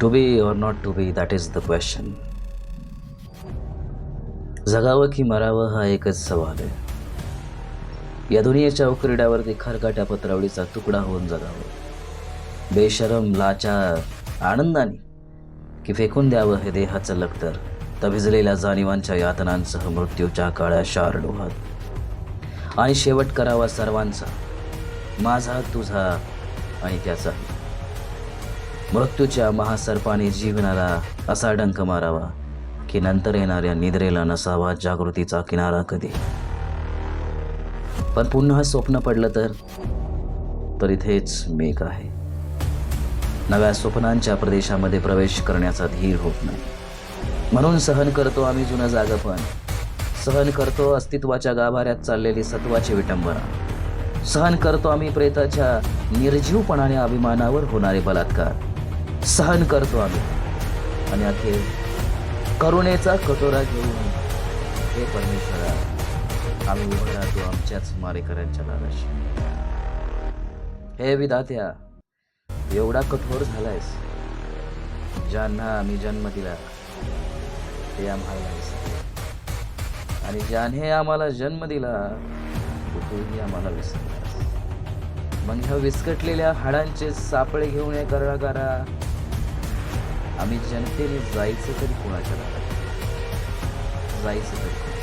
To be or not to be that is the question जगावं की मरावं हा एकच सवाल आहे. या दुनियेच्या उकरड्यावरती खरकाट्या पत्रावळीचा तुकडा होऊन जगावं. बेशरम लाचार आनंदाने की फेकून द्यावं हे देहाचं लक्तर तभिजलेल्या जाणिवांच्या जाणीवांच्या यातनांसह मृत्यूच्या काळ्या शार डोहात. आणि शेवट करावा सर्वांचा माझा तुझा आणि त्याचाही. मृत्यूच्या महासर्पाने जीवनाला असा डंक मारावा की नंतर येणाऱ्या निद्रेला नसावा जागृतीचा किनारा कधी. पण पुन्हा स्वप्न पडलं तर? तर इथेच मेघ आहे. नव्या स्वप्नांच्या प्रदेशामध्ये प्रवेश करण्याचा धीर होत नाही. म्हणून सहन करतो आम्ही जुनं जागपण. सहन करतो अस्तित्वाच्या गाभाऱ्यात चाललेली सत्वाची विटंबना. सहन करतो आम्ही प्रेताच्या निर्जीवपणाने अभिमानावर होणारे बलात्कार. सहन करतो आम्ही. आणि अखेर करुणेचा कटोरा घेऊन हे परमेश्वरा आम्ही उभं राहतो आमच्याच मारेकऱ्यांच्या दाराशी हे विधात्या एवढा कठोर झालायस ज्यांना आम्ही जन्म दिला ते आम्हाला आणि ज्याने आम्हाला जन्म दिला तोही आम्हाला विसरला. मग ह्या विस्कटलेल्या हाडांचे सापळे घेऊन हे करा आम्ही जनतेने जायचं तरी कोणाच्या दारात जायचं तरी कोणाच्या? जायचं